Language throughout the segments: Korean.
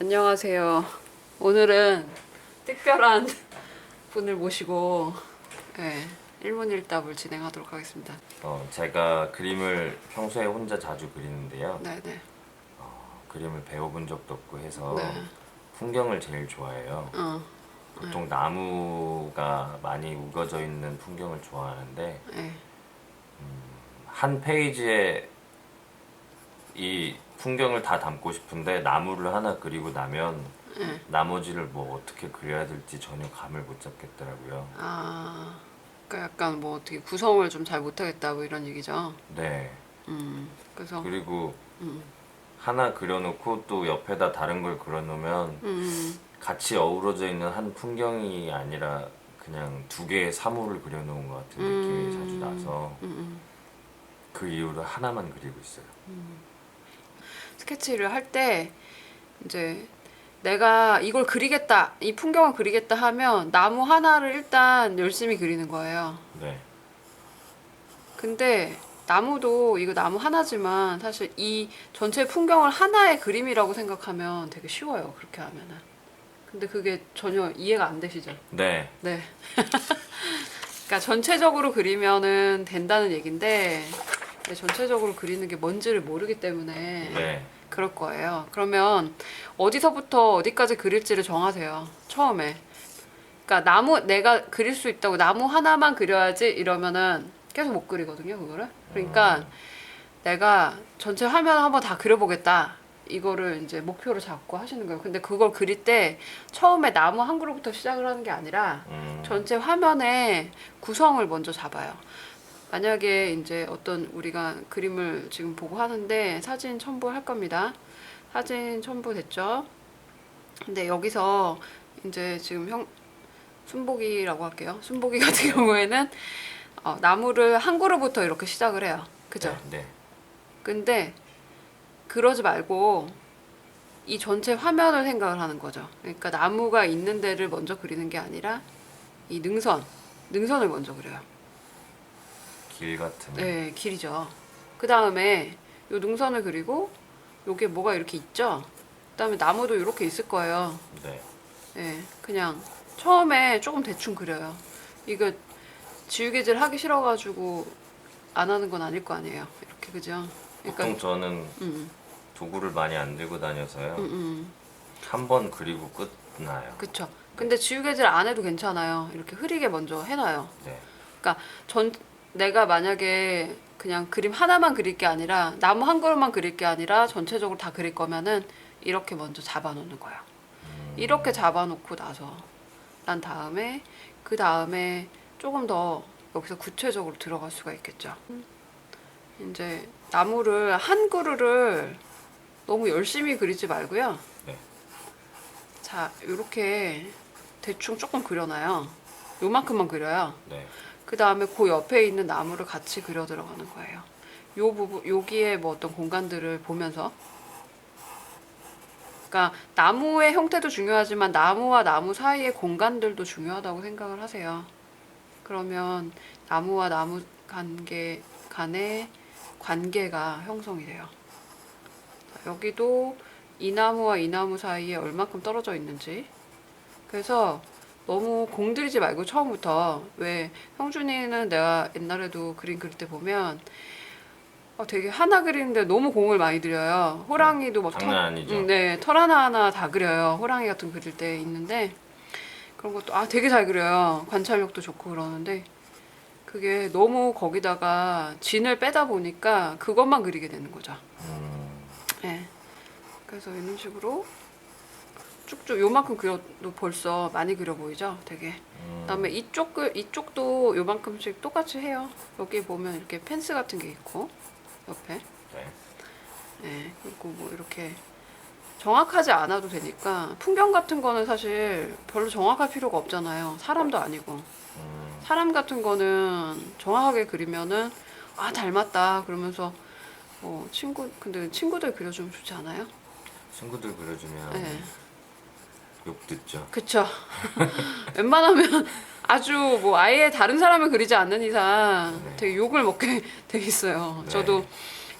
안녕하세요. 오늘은 특별한 분을 모시고 네, 일문일답을 진행하도록 하겠습니다. 어, 제가 그림을 평소에 혼자 자주 그리는데요. 네네. 그림을 배워본 적도 없고 해서 네. 풍경을 제일 좋아해요. 어, 보통 나무가 많이 우거져 있는 풍경을 좋아하는데 네. 한 페이지에 이 풍경을 다 담고 싶은데 나무를 하나 그리고 나면 네. 나머지를 뭐 어떻게 그려야 될지 전혀 감을 못 잡겠더라고요. 아, 그러니까 약간 뭐 어떻게 구성을 좀 잘 못하겠다 뭐 이런 얘기죠. 네. 음, 그래서 그리고 음, 하나 그려놓고 또 옆에다 다른 걸 그려놓으면 음, 같이 어우러져 있는 한 풍경이 아니라 그냥 두 개의 사물을 그려놓은 것 같은 느낌이 음. 자주 나서 음, 음. 그 이후로 하나만 그리고 있어요. 스케치를 할 때 이제 내가 이걸 그리겠다, 이 풍경을 그리겠다 하면 나무 하나를 일단 열심히 그리는 거예요. 네, 근데 나무도 이거 나무 하나지만 사실 이 전체 풍경을 하나의 그림이라고 생각하면 되게 쉬워요. 그렇게 하면은. 근데 그게 전혀 이해가 안 되시죠? 네, 네. 그러니까 전체적으로 그리면은 된다는 근데 전체적으로 그리는 게 뭔지를 모르기 때문에 네, 그럴 거예요. 그러면 어디서부터 어디까지 그릴지를 정하세요. 처음에. 그러니까 나무 내가 그릴 수 있다고 나무 하나만 그려야지 이러면은 계속 못 그리거든요, 그거를. 그러니까 내가 전체 화면 한번 다 그려보겠다. 이거를 이제 목표로 잡고 하시는 거예요. 근데 그걸 그릴 때 처음에 나무 한 그루부터 시작을 하는 게 아니라 음, 전체 화면의 구성을 먼저 잡아요. 만약에 이제 어떤 우리가 그림을 지금 보고 하는데 사진 첨부할 겁니다. 사진 첨부 됐죠? 근데 여기서 이제 지금 형 순복이라고 할게요. 순복이 같은 경우에는 어, 나무를 한 그루부터 이렇게 시작을 해요. 그죠? 네, 네, 근데 그러지 말고 이 전체 화면을 생각을 하는 거죠. 그러니까 나무가 있는 데를 먼저 그리는 게 아니라 이 능선, 능선을 먼저 그려요. 길 같은. 네, 길이죠. 그 다음에 요 능선을 그리고 요게 뭐가 이렇게 있죠. 그 다음에 나무도 이렇게 있을 거예요. 네, 예, 그냥 처음에 조금 대충 그려요. 이거 지우개질 하기 싫어가지고 안 하는 건 아닐 거 아니에요. 이렇게 그죠? 그러니까 보통 저는 음, 도구를 많이 안 들고 다녀서요. 음, 음. 한 번 그리고 끝나요. 그쵸. 근데 지우개질 안 해도 괜찮아요. 이렇게 흐리게 먼저 해놔요. 네, 그러니까 전 내가 만약에 그냥 그림 하나만 그릴 게 아니라 나무 한 그루만 그릴 게 아니라 전체적으로 다 그릴 거면은 이렇게 먼저 잡아놓는 거예요. 이렇게 잡아놓고 나서 난 다음에 그 다음에 조금 더 여기서 구체적으로 들어갈 수가 있겠죠. 이제 나무를 한 그루를 너무 열심히 그리지 말고요. 네. 자, 이렇게 대충 조금 그려놔요. 요만큼만 그려요. 네, 그 다음에 그 옆에 있는 나무를 같이 그려 들어가는 거예요. 요 부분, 여기에 뭐 어떤 공간들을 보면서. 그러니까 나무의 형태도 중요하지만 나무와 나무 사이의 공간들도 중요하다고 생각을 하세요. 그러면 나무와 나무 관계 간의 관계가 형성이 돼요. 자, 여기도 이 나무와 이 나무 사이에 얼마큼 떨어져 있는지. 그래서 너무 공들이지 말고 처음부터 왜 형준이는 내가 옛날에도 그림 그릴 때 보면 어, 되게 하나 그리는데 너무 공을 많이 들여요. 호랑이도 막 장난 아니죠. 음, 네, 털 하나 하나 다 그려요. 호랑이 같은 거 그릴 때 있는데 그런 것도 아 되게 잘 그려요. 관찰력도 좋고 그러는데 그게 너무 거기다가 진을 빼다 보니까 그것만 그리게 되는 거죠. 음, 네. 그래서 이런 식으로 쭉쭉 요만큼 그려도 벌써 많이 그려 보이죠? 되게. 음, 그다음에 이쪽 그 이쪽도 요만큼씩 똑같이 해요. 여기 보면 이렇게 펜스 같은 게 있고 옆에. 네, 네. 그리고 뭐 이렇게 정확하지 않아도 되니까 풍경 같은 거는 사실 별로 정확할 필요가 없잖아요. 사람도 아니고. 음, 사람 같은 거는 정확하게 그리면은 아 닮았다 그러면서 뭐 친구 근데 친구들 그려주면 좋지 않아요? 친구들 그려주면 네. 욕 듣죠. 그쵸. 웬만하면 아주 뭐 아예 다른 사람을 그리지 않는 이상 네. 되게 욕을 먹게 되겠어요. 네. 저도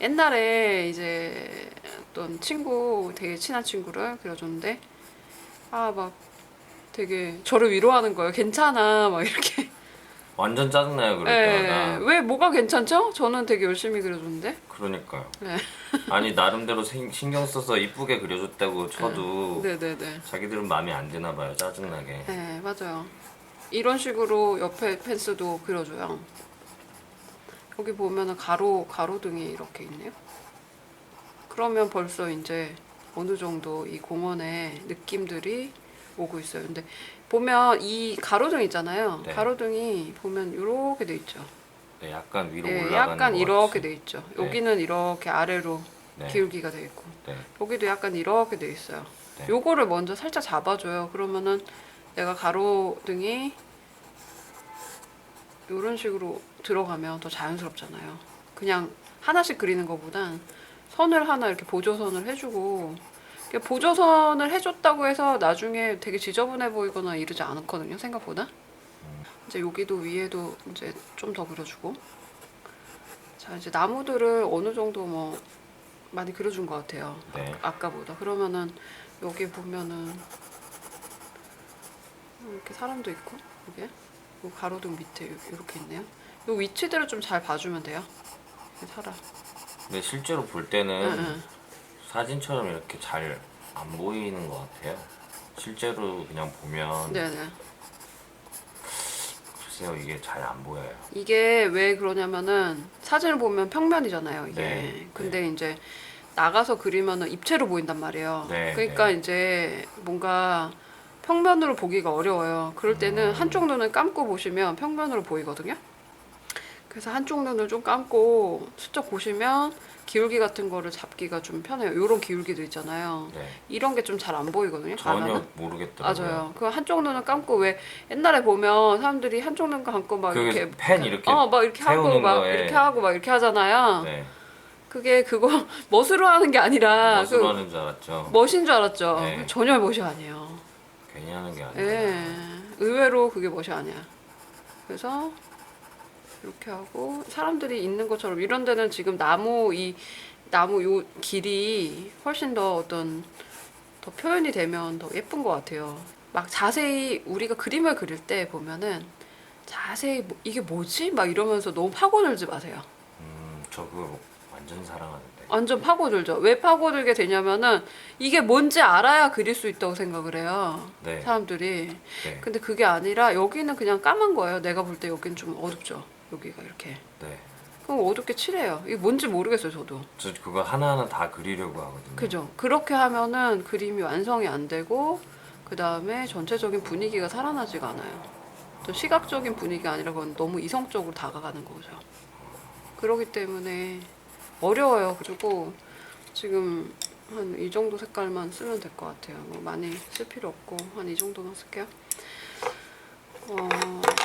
옛날에 이제 어떤 친구 되게 친한 친구를 그려줬는데 아 막 되게 저를 위로하는 거예요. 괜찮아 막 이렇게. 완전 짜증나요 그럴 예, 때마다. 왜 뭐가 괜찮죠? 저는 되게 열심히 그려줬는데. 그러니까요. 네. 아니 나름대로 신- 신경 써서 이쁘게 그려줬다고 쳐도 네네네. 자기들은 마음에 안 드나 봐요 짜증나게. 네 맞아요. 이런 식으로 옆에 펜스도 그려줘요. 여기 보면은 가로 가로등이 이렇게 있네요. 그러면 벌써 이제 어느 정도 이 공원의 느낌들이 오고 있어요. 근데 보면 이 가로등 있잖아요. 네. 가로등이 보면 이렇게 돼 있죠. 네, 약간 위로 네, 올라가는 약간 것 이렇게 같이. 돼 있죠. 네. 여기는 이렇게 아래로 네. 기울기가 돼 있고 네. 여기도 약간 이렇게 돼 있어요. 네. 요거를 먼저 살짝 잡아줘요. 그러면은 내가 가로등이 이런 식으로 들어가면 더 자연스럽잖아요. 그냥 하나씩 그리는 것보단 선을 하나 이렇게 보조선을 해주고 보조선을 해줬다고 해서 나중에 되게 지저분해 보이거나 이러지 않거든요. 생각보다. 이제 여기도 위에도 이제 좀 더 그려주고 자 이제 나무들을 어느 정도 뭐 많이 그려준 것 같아요. 네. 아까보다 그러면은 여기 보면은 이렇게 사람도 있고 여기 요 가로등 밑에 요- 이렇게 있네요. 요 위치들을 좀 잘 봐주면 돼요. 살아. 근데 실제로 볼 때는 응, 응. 사진처럼 이렇게 잘 안 보이는 것 같아요. 실제로 그냥 보면 네네. 글쎄요 이게 잘 안 보여요. 이게 왜 그러냐면은 사진을 보면 평면이잖아요. 이게. 네, 근데 이제 나가서 그리면은 입체로 보인단 말이에요. 네, 그러니까 네. 이제 뭔가 평면으로 보기가 어려워요. 그럴 때는 음. 한쪽 눈을 감고 보시면 평면으로 보이거든요. 그래서 한쪽 눈을 좀 감고 슬쩍 보시면 기울기 같은 거를 잡기가 좀 편해요. 이런 기울기도 있잖아요. 네. 이런 게 좀 잘 안 보이거든요. 전혀 가면은. 모르겠더라고요. 맞아요. 그 한쪽 눈을 감고 왜 옛날에 보면 사람들이 한쪽 눈 감고 막그 이렇게 펜 이렇게 어 막 이렇게 하고 세우는 막 거에- 이렇게 하고 막 이렇게 하잖아요. 네. 그게 그거 멋으로 하는 게 아니라 멋으로 그 하는 줄 알았죠. 멋인 줄 알았죠. 네. 전혀 멋이 아니에요. 괜히 하는 게 아니라. 예. 의외로 그게 멋이 아니야. 그래서 이렇게 하고 사람들이 있는 것처럼 이런 데는 지금 나무 이 나무 요 길이 훨씬 더 어떤 더 표현이 되면 더 예쁜 것 같아요. 막 자세히 우리가 그림을 그릴 때 보면은 자세히 뭐, 이게 뭐지? 막 이러면서 너무 파고들지 마세요. 음, 저 그거 완전 사랑하는데. 완전 파고들죠. 왜 파고들게 되냐면은 이게 뭔지 알아야 그릴 수 있다고 생각을 해요. 네. 사람들이. 네. 근데 그게 아니라 여기는 그냥 까만 거예요. 내가 볼 때 여기는 좀 어둡죠. 여기가 이렇게. 네. 그럼 어둡게 칠해요. 이게 뭔지 모르겠어요, 저도. 저 그거 하나하나 다 그리려고 하거든요. 그죠? 그렇게 하면은 그림이 완성이 안 되고 그 다음에 전체적인 분위기가 살아나지가 않아요. 또 시각적인 분위기가 아니라 그건 너무 이성적으로 다가가는 거죠. 그렇기 때문에 어려워요. 그리고 지금 한 이 정도 색깔만 쓰면 될 것 같아요. 뭐 많이 쓸 필요 없고 한 이 정도만 쓸게요. 어,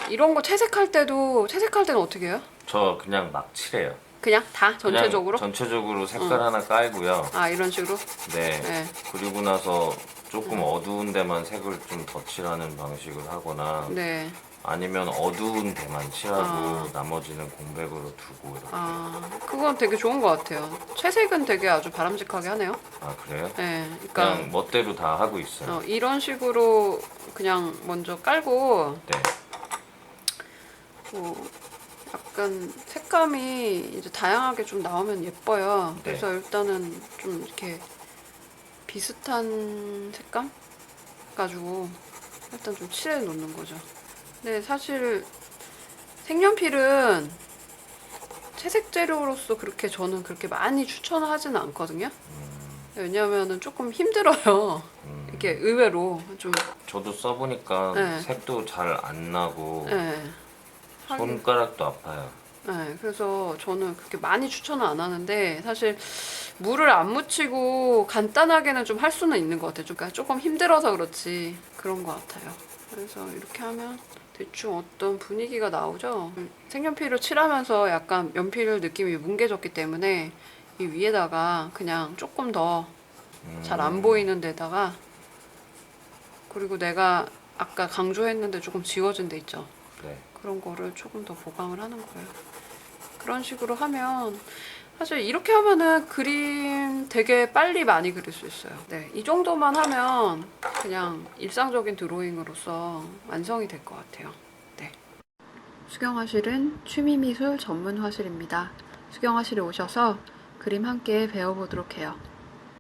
이런 거 채색할 때도 채색할 때는 어떻게 해요? 저 그냥 막 칠해요. 그냥 다 그냥 전체적으로? 전체적으로 색깔 하나 깔고요. 아 이런 식으로? 네. 네. 그리고 나서 조금 어두운 데만 색을 좀 덧칠하는 방식을 하거나 네. 아니면 어두운 데만 칠하고 아. 나머지는 공백으로 두고 이렇게. 아, 그건 되게 좋은 것 같아요. 채색은 되게 아주 바람직하게 하네요. 아 그래요? 네, 그러니까 그냥 멋대로 다 하고 있어요. 어, 이런 식으로 그냥 먼저 깔고 네. 뭐 약간 색감이 이제 다양하게 좀 나오면 예뻐요. 네. 그래서 일단은 좀 이렇게 비슷한 색감 가지고 일단 좀 칠해 놓는 거죠. 근데 사실 색연필은 채색 재료로서 그렇게 저는 그렇게 많이 추천하지는 않거든요. 왜냐하면은 조금 힘들어요. 음, 이렇게 의외로 좀 저도 써보니까 네. 색도 잘 안 나고 네. 하긴- 손가락도 아파요. 네, 그래서 저는 그렇게 많이 추천은 안 하는데 사실 물을 안 묻히고 간단하게는 좀 할 수는 있는 것 같아요. 좀 그러니까 조금 힘들어서 그렇지 그런 것 같아요. 그래서 이렇게 하면 대충 어떤 분위기가 나오죠. 색연필을 칠하면서 약간 연필 느낌이 뭉개졌기 때문에 이 위에다가 그냥 조금 더잘안 음, 보이는 데다가 그리고 내가 아까 강조했는데 조금 지워진 데 있죠. 네. 그런 거를 조금 더 보강을 하는 거예요. 그런 식으로 하면 사실 이렇게 하면은 그림 되게 빨리 많이 그릴 수 있어요. 네, 이 정도만 하면 그냥 일상적인 드로잉으로서 완성이 될 것 같아요. 네. 수경화실은 취미미술 전문 화실입니다. 수경화실에 오셔서 그림 함께 배워보도록 해요.